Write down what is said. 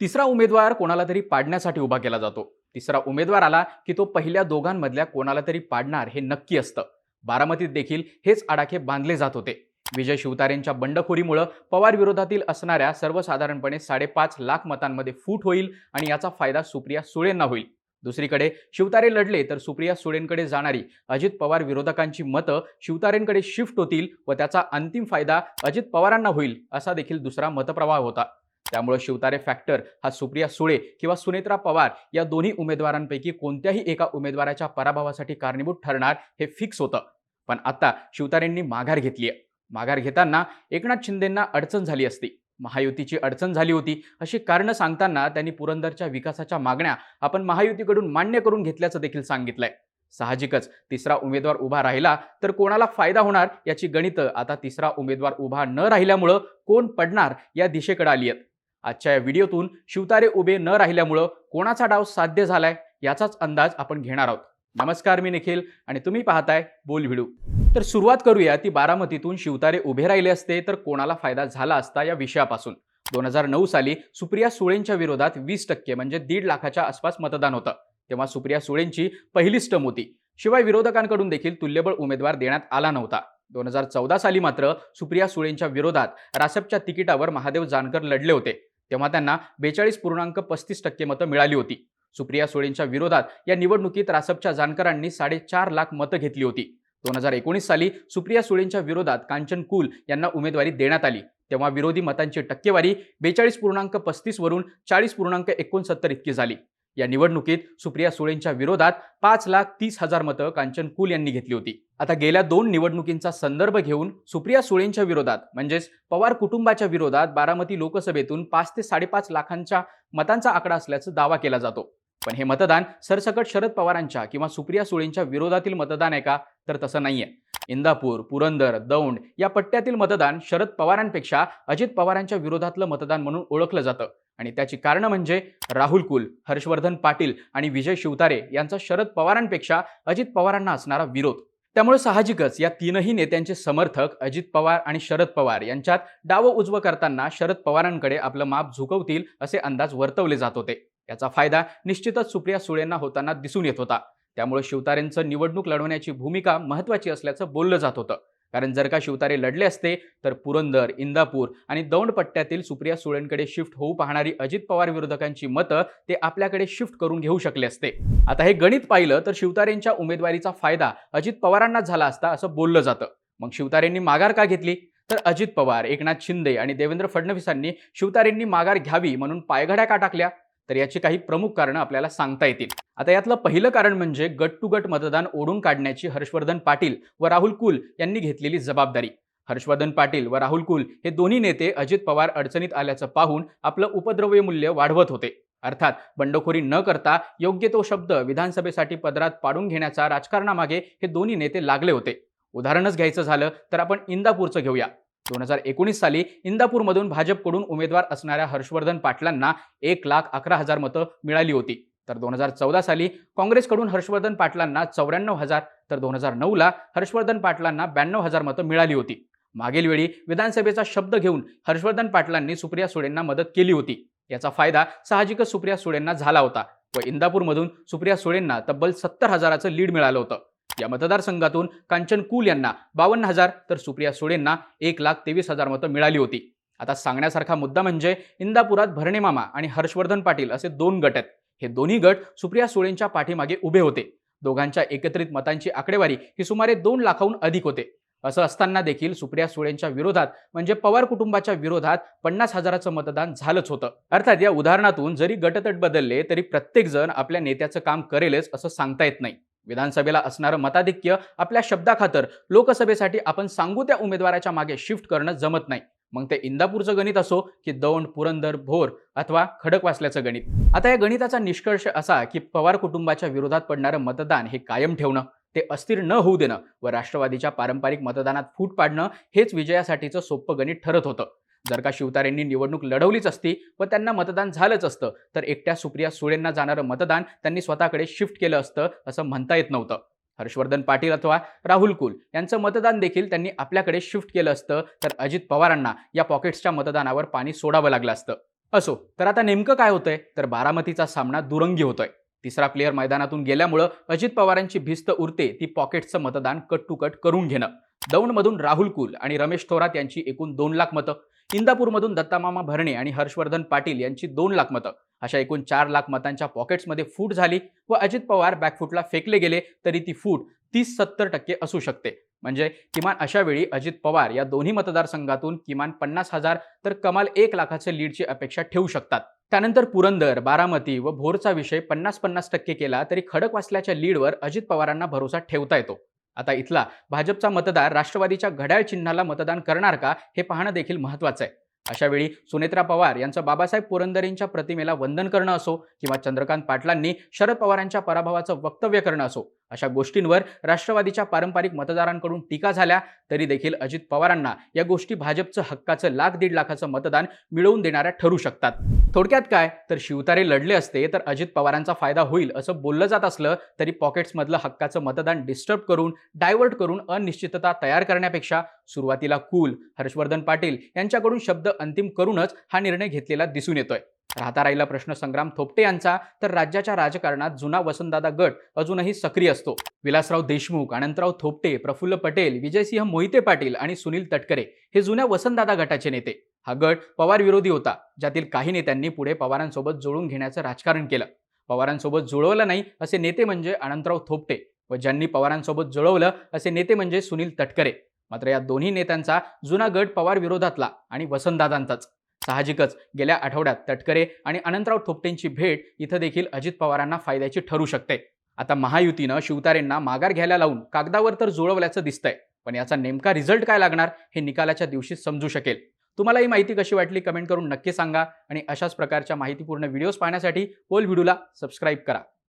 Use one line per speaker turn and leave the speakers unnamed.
तिसरा उमेदवार कोणाला तरी पाडण्यासाठी उभा केला जातो. तिसरा उमेदवार आला की तो पहिल्या दोघांमधल्या कोणाला तरी पाडणार हे नक्की असतं. बारामतीत देखील हेच आडाखे बांधले जात होते. विजय शिवतारेंच्या बंडखोरीमुळं पवार विरोधातील असणाऱ्या सर्वसाधारणपणे साडेपाच लाख मतांमध्ये फूट होईल आणि याचा फायदा सुप्रिया सुळेंना होईल. दुसरीकडे शिवतारे लढले तर सुप्रिया सुळेंकडे जाणारी अजित पवार विरोधकांची मतं शिवतारेंकडे शिफ्ट होतील व त्याचा अंतिम फायदा अजित पवारांना होईल असा देखील दुसरा मतप्रवाह होता. त्यामुळे शिवतारे फॅक्टर हा सुप्रिया सुळे किंवा सुनेत्रा पवार या दोन्ही उमेदवारांपैकी कोणत्याही एका उमेदवाराच्या पराभवासाठी कारणीभूत ठरणार हे फिक्स होतं. पण आता शिवतारेंनी माघार घेतली आहे माघार घेताना एकनाथ शिंदेंना अडचण झाली असती. महायुतीची अडचण झाली होती. अशी कारणं सांगताना त्यांनी पुरंदरच्या विकासाच्या मागण्या आपण महायुतीकडून मान्य करून घेतल्याचं देखील सांगितलंय. साहजिकच तिसरा उमेदवार उभा राहिला तर कोणाला फायदा होणार याची गणितं आता तिसरा उमेदवार उभा न राहिल्यामुळं कोण पडणार या दिशेकडे आली आहेत आजच्या या व्हिडिओतून शिवतारे उभे न राहिल्यामुळं कोणाचा डाव साध्य झालाय याचाच अंदाज आपण घेणार आहोत. नमस्कार मी निखिल आणि तुम्ही पाहताय बोल व्हिडिओ तर सुरुवात करूया ती बारामतीतून शिवतारे उभे राहिले असते तर कोणाला फायदा झाला असता या विषयापासून. दोन हजार नऊ साली सुप्रिया सुळेंच्या विरोधात वीस टक्के म्हणजे दीड लाखाच्या आसपास मतदान होतं. तेव्हा सुप्रिया सुळेंची पहिलीच स्टम होती. शिवाय विरोधकांकडून देखील तुल्यबळ उमेदवार देण्यात आला नव्हता. दोन हजार चौदा साली मात्र सुप्रिया सुळेंच्या विरोधात रासपच्या तिकिटावर महादेव जानकर लढले होते. तेव्हा त्यांना बेचाळीस पूर्णांक पस्तीस टक्के मतं मिळाली होती. सुप्रिया सुळेंच्या विरोधात या निवडणुकीत रासपच्या जानकरांनी साडेचार लाख मतं घेतली होती. दोन हजार एकोणीस साली सुप्रिया सुळेंच्या विरोधात कांचन कुल यांना उमेदवारी देण्यात आली. तेव्हा विरोधी मतांची टक्केवारी बेचाळीस पूर्णांक पस्तीस वरून चाळीस पूर्णांक एकोणसत्तर इतकी झाली. या निवडणुकीत सुप्रिया सुळेंच्या विरोधात पाच लाख तीस हजार मतं कांचन कुल यांनी घेतली होती. आता गेल्या दोन निवडणुकींचा संदर्भ घेऊन सुप्रिया सुळेंच्या विरोधात म्हणजेच पवार कुटुंबाच्या विरोधात बारामती लोकसभेतून पाच ते साडेपाच लाखांच्या मतांचा आकडा असल्याचा दावा केला जातो. पण हे मतदान सरसकट शरद पवारांच्या किंवा सुप्रिया सुळेंच्या विरोधातील मतदान आहे का? तर तसं नाहीये. इंदापूर पुरंदर दौंड या पट्ट्यातील मतदान शरद पवारांपेक्षा अजित पवारांच्या विरोधातलं मतदान म्हणून ओळखलं जातं. आणि त्याची कारणं म्हणजे राहुल कुल हर्षवर्धन पाटील आणि विजय शिवतारे यांचा शरद पवारांपेक्षा अजित पवारांना असणारा विरोध. त्यामुळे साहजिकच या तीनही नेत्यांचे समर्थक अजित पवार आणि शरद पवार यांच्यात डावं उजवं करताना शरद पवारांकडे आपलं माप झुकवतील असे अंदाज वर्तवले जात होते. याचा फायदा निश्चितच सुप्रिया सुळेंना होताना दिसून येत होता. त्यामुळे शिवतारेंचं निवडणूक लढवण्याची भूमिका महत्त्वाची असल्याचं बोललं जात होतं. कारण जर का शिवतारे लढले असते तर पुरंदर इंदापूर आणि दौंड पट्ट्यातील सुप्रिया सुळेंकडे शिफ्ट होऊ पाहणारी अजित पवार विरोधकांची मतं ते आपल्याकडे शिफ्ट करून घेऊ शकले असते. आता हे गणित पाहिलं तर शिवतारेंच्या उमेदवारीचा फायदा अजित पवारांना झाला असता असं बोललं जातं. मग शिवतारेंनी माघार का घेतली? तर अजित पवार एकनाथ शिंदे आणि देवेंद्र फडणवीसांनी शिवतारेंनी माघार घ्यावी म्हणून पायघड्या का टाकल्या? तर याची काही प्रमुख कारणं आपल्याला सांगता येतील. आता यातलं पहिलं कारण म्हणजे गट टू गट मतदान ओढून काढण्याची हर्षवर्धन पाटील व राहुल कुल यांनी घेतलेली जबाबदारी. हर्षवर्धन पाटील व राहुल कुल हे दोन्ही नेते अजित पवार अडचणीत आल्याचं पाहून आपलं उपद्रव्य मूल्य वाढवत होते. अर्थात बंडखोरी न करता योग्य तो शब्द विधानसभेसाठी पदरात पाडून घेण्याचा राजकारणामागे हे दोन्ही नेते लागले होते. उदाहरणच घ्यायचं झालं तर आपण इंदापूरचं घेऊया. दोन हजार एकोणीस साली इंदापूरमधून भाजपकडून उमेदवार असणाऱ्या हर्षवर्धन पाटलांना एक लाख अकरा हजार मतं मिळाली होती. तर दोन हजार चौदा साली काँग्रेसकडून हर्षवर्धन पाटलांना चौऱ्याण्णव हजार तर दोन हजार नऊला हर्षवर्धन पाटलांना ब्याण्णव हजार मतं मिळाली होती. मागील वेळी विधानसभेचा शब्द घेऊन हर्षवर्धन पाटलांनी सुप्रिया सुळेंना मदत केली होती. याचा फायदा साहजिकच सुप्रिया सुळेंना झाला होता व इंदापूरमधून सुप्रिया सुळेंना तब्बल सत्तर हजाराचं लीड मिळालं होतं. या मतदारसंघातून कांचन कुल यांना बावन्न हजार तर सुप्रिया सुळेंना एक लाख तेवीस हजार मतं मिळाली होती. आता सांगण्यासारखा मुद्दा म्हणजे इंदापुरात भरणेमामा आणि हर्षवर्धन पाटील असे दोन गट आहेत. हे दोन्ही गट सुप्रिया सुळेंच्या पाठीमागे उभे होते. दोघांच्या एकत्रित मतांची आकडेवारी ही सुमारे दोन लाखाहून अधिक होते. असं असताना देखील सुप्रिया सुळेंच्या विरोधात म्हणजे पवार कुटुंबाच्या विरोधात पन्नास हजाराचं मतदान झालंच होतं. अर्थात या उदाहरणातून जरी गटतट बदलले तरी प्रत्येकजण आपल्या नेत्याचं काम करेलच असं सांगता येत नाही. विधानसभेला असणारं मताधिक्य आपल्या शब्दाखातर लोकसभेसाठी आपण सांगू त्या उमेदवाराच्या मागे शिफ्ट करणं जमत नाही. मग ते इंदापूरचं गणित असो की दौंड पुरंदर भोर अथवा खडकवासल्याचं गणित. आता या गणिताचा निष्कर्ष असा की पवार कुटुंबाच्या विरोधात पडणारं मतदान हे कायम ठेवणं ते अस्थिर न होऊ देणं व राष्ट्रवादीच्या पारंपरिक मतदानात फूट पाडणं हेच विजयासाठीचं सोपं गणित ठरत होतं. जर का शिवतारेंनी निवडणूक लढवलीच असती व त्यांना मतदान झालंच असतं. तर एकट्या सुप्रिया सुळेंना जाणारं मतदान त्यांनी स्वतःकडे शिफ्ट केलं असतं असं म्हणता येत नव्हतं. हर्षवर्धन पाटील अथवा राहुल कुल यांचं मतदान देखील त्यांनी आपल्याकडे शिफ्ट केलं असतं तर अजित पवारांना या पॉकेट्सच्या मतदानावर पाणी सोडावं लागलं असतं. असो तर आता नेमकं काय होतंय? तर बारामतीचा सामना दुरंगी होतोय. तिसरा प्लेअर मैदानातून गेल्यामुळं अजित पवारांची भिस्त उरते ती पॉकेटचं मतदान कट टू कट करून घेणं. दौंडमधून राहुल कुल आणि रमेश थोरात यांची एकूण दोन लाख मतं. इंदापूरमधून दत्तामामा भरणे आणि हर्षवर्धन पाटील यांची दोन लाख मतं. अशा एकूण चार लाख मतांच्या पॉकेट्समध्ये फूट झाली व अजित पवार बॅकफूटला फेकले गेले तरी ती फूट तीस सत्तर टक्के असू शकते. म्हणजे किमान अशा वेळी अजित पवार या दोन्ही मतदारसंघातून किमान पन्नास हजार तर कमाल एक लाखाचे लीडची अपेक्षा ठेवू शकतात. त्यानंतर पुरंदर बारामती व भोरचा विषय पन्नास पन्नास टक्के केला तरी खडक वाचल्याच्या लीडवर अजित पवारांना भरोसा ठेवता येतो. आता इथला भाजपचा मतदार राष्ट्रवादीच्या घड्याळ चिन्हाला मतदान करणार का हे पाहणं देखील महत्वाचं आहे. अशावेळी सुनेत्रा पवार यांचं बाबासाहेब पुरंदरेंच्या प्रतिमेला वंदन करणं असो किंवा चंद्रकांत पाटलांनी शरद पवारांच्या पराभवाचं वक्तव्य करणं असो अशा गोष्टींवर राष्ट्रवादीच्या पारंपरिक मतदारांकडून टीका झाल्या तरी देखील अजित पवारांना या गोष्टी भाजपचं हक्काचं लाख दीड लाखाचं मतदान मिळवून देणाऱ्या ठरू शकतात. थोडक्यात काय? तर शिवतारे लढले असते तर अजित पवारांचा फायदा होईल असं बोललं जात असलं तरी पॉकेट्समधलं हक्काचं मतदान डिस्टर्ब करून डायव्हर्ट करून अनिश्चितता तयार करण्यापेक्षा सुरुवातीला कुल हर्षवर्धन पाटील यांच्याकडून शब्द अंतिम करूनच हा निर्णय घेतलेला दिसून येतोय. राहता राहिला प्रश्न संग्राम थोपटे यांचा तर राज्याच्या राजकारणात जुना वसंतदादा गट अजूनही सक्रिय असतो. विलासराव देशमुख अनंतराव थोपटे प्रफुल्ल पटेल विजयसिंह मोहिते पाटील आणि सुनील तटकरे हे जुन्या वसंतदादा गटाचे नेते. हा गट पवार विरोधी होता ज्यातील काही नेत्यांनी पुढे पवारांसोबत जुळून घेण्याचं राजकारण केलं. पवारांसोबत जुळवलं नाही असे नेते म्हणजे अनंतराव थोपटे व ज्यांनी पवारांसोबत जुळवलं असे नेते म्हणजे सुनील तटकरे. मात्र या दोन्ही नेत्यांचा जुना गट पवार विरोधातला आणि वसंतदादांचाच. साहजिकच गेल्या आठवड्यात तटकरे आणि अनंतराव थोपटेंची भेट इथं देखील अजित पवारांना फायद्याची ठरू शकते. आता महायुतीनं शिवतारेंना माघार घ्यायला लावून कागदावर तर जुळवल्याचं दिसतंय पण याचा नेमका रिझल्ट काय लागणार हे निकालाच्या दिवशी समजू शकेल. तुम्हाला ही माहिती कशी वाटली कमेंट करून नक्की सांगा आणि अशाच प्रकारच्या माहितीपूर्ण व्हिडिओज पाहण्यासाठी पोल व्हिडिओला सबस्क्राईब करा.